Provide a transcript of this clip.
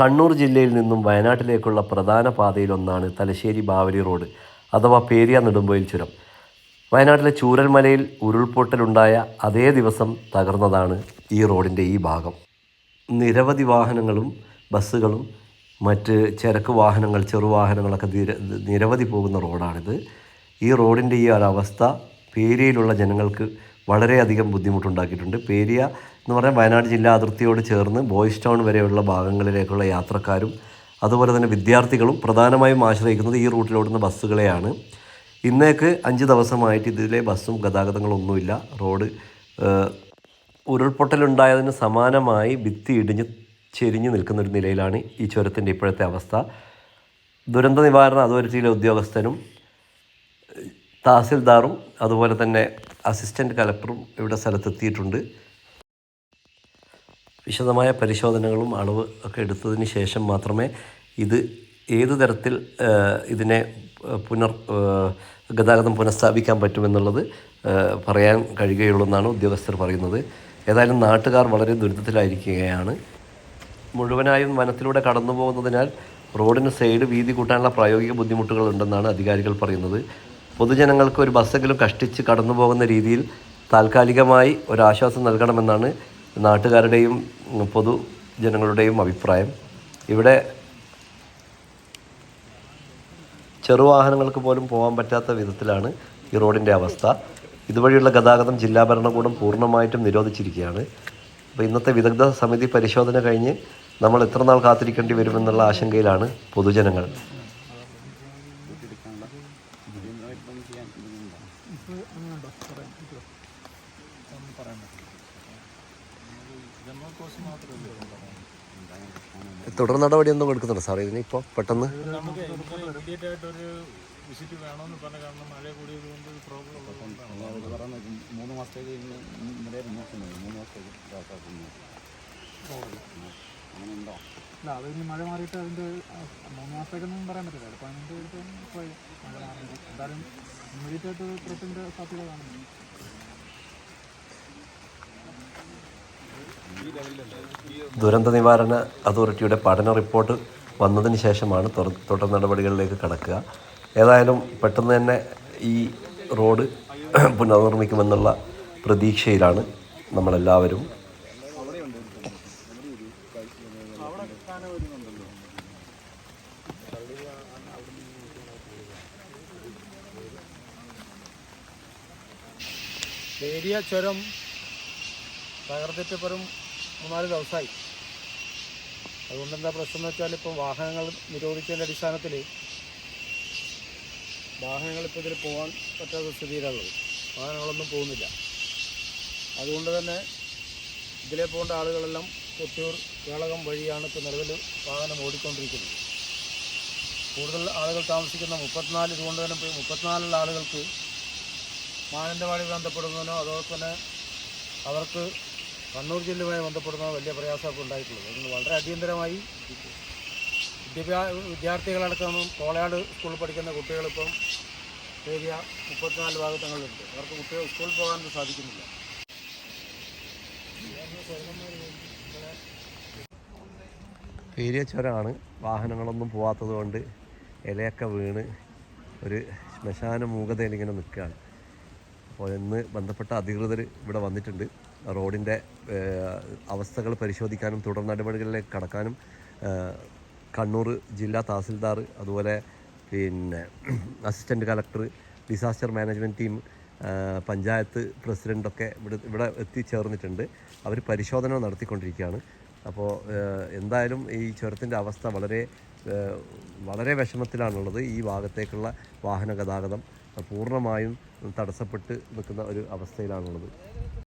കണ്ണൂർ ജില്ലയിൽ നിന്നും വയനാട്ടിലേക്കുള്ള പ്രധാന പാതയിലൊന്നാണ് തലശ്ശേരി ബാവലി റോഡ് അഥവാ പേരിയ നെടുമ്പൊയിൽ ചുരം. വയനാട്ടിലെ ചൂരൽമലയിൽ ഉരുൾപൊട്ടലുണ്ടായ അതേ ദിവസം തകർന്നതാണ് ഈ റോഡിന്റെ ഈ ഭാഗം. നിരവധി വാഹനങ്ങളും ബസ്സുകളും മറ്റ് ചരക്ക് വാഹനങ്ങൾ ചെറുവാഹനങ്ങളൊക്കെ നിര- നിരവധി പോകുന്ന റോഡാണിത്. ഈ റോഡിന്റെ ഈ ഒരവസ്ഥ പേരിയയിലുള്ള ജനങ്ങൾക്ക് വളരെയധികം ബുദ്ധിമുട്ടുണ്ടാക്കിയിട്ടുണ്ട്. പേരിയ എന്ന് പറഞ്ഞാൽ വയനാട് ജില്ലാ അതിർത്തിയോട് ചേർന്ന് ബോയ്സ് ടൗൺ വരെയുള്ള ഭാഗങ്ങളിലേക്കുള്ള യാത്രക്കാരും അതുപോലെ തന്നെ വിദ്യാർത്ഥികളും പ്രധാനമായും ആശ്രയിക്കുന്നത് ഈ റൂട്ടിലോടുന്ന ബസ്സുകളെയാണ്. ഇന്നേക്ക് അഞ്ച് ദിവസമായിട്ട് ഇതിലെ ബസ്സും ഗതാഗതങ്ങളൊന്നുമില്ല റോഡ് ഉരുൾപൊട്ടലുണ്ടായതിന് സമാനമായി ഭിത്തി ഇടിഞ്ഞ് ചെരിഞ്ഞു നിൽക്കുന്ന ഒരു നിലയിലാണ് ഈ ചുരത്തിന്റെ ഇപ്പോഴത്തെ അവസ്ഥ. ദുരന്ത നിവാരണ അതോറിറ്റിയിലെ ഉദ്യോഗസ്ഥനും തഹസിൽദാറും അതുപോലെ തന്നെ അസിസ്റ്റന്റ് കലക്ടറും ഇവിടെ സ്ഥലത്തെത്തിയിട്ടുണ്ട്. വിശദമായ പരിശോധനകളും അളവ് ഒക്കെ എടുത്തതിന് ശേഷം മാത്രമേ ഇത് ഏത് തരത്തിൽ ഇതിനെ പുനർ ഗതാഗതം പുനഃസ്ഥാപിക്കാൻ പറ്റുമെന്നുള്ളത് പറയാൻ കഴിയുകയുള്ളൂ എന്നാണ് ഉദ്യോഗസ്ഥർ പറയുന്നത്. ഏതായാലും നാട്ടുകാർ വളരെ ദുരിതത്തിലായിരിക്കുകയാണ്. മുഴുവനായും വനത്തിലൂടെ കടന്നു പോകുന്നതിനാൽ റോഡിന് സൈഡ് വീതി കൂട്ടാനുള്ള പ്രായോഗിക ബുദ്ധിമുട്ടുകൾ ഉണ്ടെന്നാണ് അധികാരികൾ പറയുന്നത്. പൊതുജനങ്ങൾക്ക് ഒരു ബസ്സെങ്കിലും കഷ്ടിച്ച് കടന്നു പോകുന്ന രീതിയിൽ താൽക്കാലികമായി ഒരാശ്വാസം നൽകണമെന്നാണ് നാട്ടുകാരുടെയും പൊതുജനങ്ങളുടെയും അഭിപ്രായം. ഇവിടെ ചെറുവാഹനങ്ങൾക്ക് പോലും പോകാൻ പറ്റാത്ത വിധത്തിലാണ് ഈ റോഡിന്റെ അവസ്ഥ. ഇതുവഴിയുള്ള ഗതാഗതം ജില്ലാ ഭരണകൂടം പൂർണമായിട്ടും നിരോധിച്ചിരിക്കുകയാണ്. അപ്പോൾ ഇന്നത്തെ വിദഗ്ധ സമിതി പരിശോധന കഴിഞ്ഞ് നമ്മൾ എത്ര നാൾ കാത്തിരിക്കേണ്ടി വരുമെന്നുള്ള ആശങ്കയിലാണ് പൊതുജനങ്ങൾ. തുടർ നടപടി ഒന്നും എടുക്കുന്നുണ്ടോ സാർ ഇതിനിപ്പോ പെട്ടെന്ന്? വിസിറ്റ് വേണമെന്ന് പറഞ്ഞ കാരണം മഴ കൂടിയത് കൊണ്ട് പ്രോബ്ലം മൂന്ന് മാസത്തേക്ക് ഇന്നലെ മൂന്ന് മാസത്തേക്ക് ഇതാക്കുന്നു അങ്ങനെ ഉണ്ടോ? അല്ല അത് ഇനി മഴ മാറിയിട്ട് അതിന്റെ മൂന്ന് മാസത്തേക്കൊന്നും പറയാൻ പറ്റില്ല ചിലപ്പോൾ അതിന്റെ അടുത്ത് പോയി മഴ മാറുന്നത് എന്തായാലും ഇമ്മീഡിയറ്റ് ആയിട്ട് പുറത്തിന്റെ സാധ്യത കാണുന്നു ദുരന്ത നിവാരണ അതോറിറ്റിയുടെ പഠന റിപ്പോർട്ട് വന്നതിന് ശേഷമാണ് തുടർ നടപടികളിലേക്ക് കടക്കുക. ഏതായാലും പെട്ടെന്ന് തന്നെ ഈ റോഡ് പുനർനിർമ്മിക്കുമെന്നുള്ള പ്രതീക്ഷയിലാണ് നമ്മളെല്ലാവരും. ഏരിയ ചുരം തകർത്തിട്ട് ഇപ്പം ഒരു മൂന്നാൽ ദിവസമായി. അതുകൊണ്ട് എന്താ പ്രശ്നം എന്ന് വെച്ചാൽ ഇപ്പം വാഹനങ്ങൾ നിരോധിച്ചതിന്റെ അടിസ്ഥാനത്തിൽ വാഹനങ്ങൾ ഇപ്പോൾ ഇതിൽ പോകാൻ പറ്റാത്ത സ്ഥിതിയിലുള്ളത് വാഹനങ്ങളൊന്നും പോകുന്നില്ല. അതുകൊണ്ട് തന്നെ ഇതിലെ പോകേണ്ട ആളുകളെല്ലാം കൊട്ടിയൂർ കേളകം വഴിയാണ് ഇപ്പോൾ നിലവിൽ വാഹനം ഓടിക്കൊണ്ടിരിക്കുന്നത്. കൂടുതൽ ആളുകൾ താമസിക്കുന്ന മുപ്പത്തിനാല് ഇതുകൊണ്ട് തന്നെ ഇപ്പോൾ മുപ്പത്തിനാലുള്ള ആളുകൾക്ക് മാനന്തവാടി ബന്ധപ്പെടുന്നതിനോ അതുപോലെ തന്നെ അവർക്ക് കണ്ണൂർ ജില്ലയുമായി ബന്ധപ്പെടുന്ന വലിയ പ്രയാസമൊക്കെ ഉണ്ടായിട്ടുള്ളത്. അതുകൊണ്ട് വളരെ അടിയന്തരമായി വിദ്യാഭ്യാ വിദ്യാർത്ഥികളടക്കം കോളയാട് സ്കൂളിൽ പഠിക്കുന്ന കുട്ടികളിപ്പം ഏരിയ മുപ്പത്തിനാല് ഭാഗത്തങ്ങളുണ്ട് അവർക്ക് കുട്ടികൾ സ്കൂളിൽ പോകാൻ സാധിക്കുന്നില്ല. പേരിയ ചുരമാണ് വാഹനങ്ങളൊന്നും പോവാത്തത് കൊണ്ട് ഇലയൊക്കെ വീണ് ഒരു ശ്മശാന മൂകതയിൽ ഇങ്ങനെ നിൽക്കുകയാണ്. അപ്പോൾ ഇന്ന് ബന്ധപ്പെട്ട അധികൃതർ ഇവിടെ വന്നിട്ടുണ്ട്. റോഡിന്റെ അവസ്ഥകൾ പരിശോധിക്കാനും തുടർ നടപടികളിലേക്ക് കടക്കാനും കണ്ണൂർ ജില്ലാ തഹസിൽദാർ അതുപോലെ പിന്നെ assistant collector disaster management team panchayat പ്രസിഡന്റൊക്കെ ഇവിടെ ഇവിടെ എത്തിച്ചേർന്നിട്ടുണ്ട് അവർ പരിശോധന നടത്തിക്കൊണ്ടിരിക്കുകയാണ്. അപ്പോൾ എന്തായാലും ഈ ചുരത്തിന്റെ അവസ്ഥ വളരെ വളരെ വിഷമത്തിലാണുള്ളത് ഈ ഭാഗത്തേക്കുള്ള വാഹന ഗതാഗതം. പൂർണമായും തടസ്സപ്പെട്ട് നിൽക്കുന്ന ഒരു അവസ്ഥയിലാണുള്ളത്.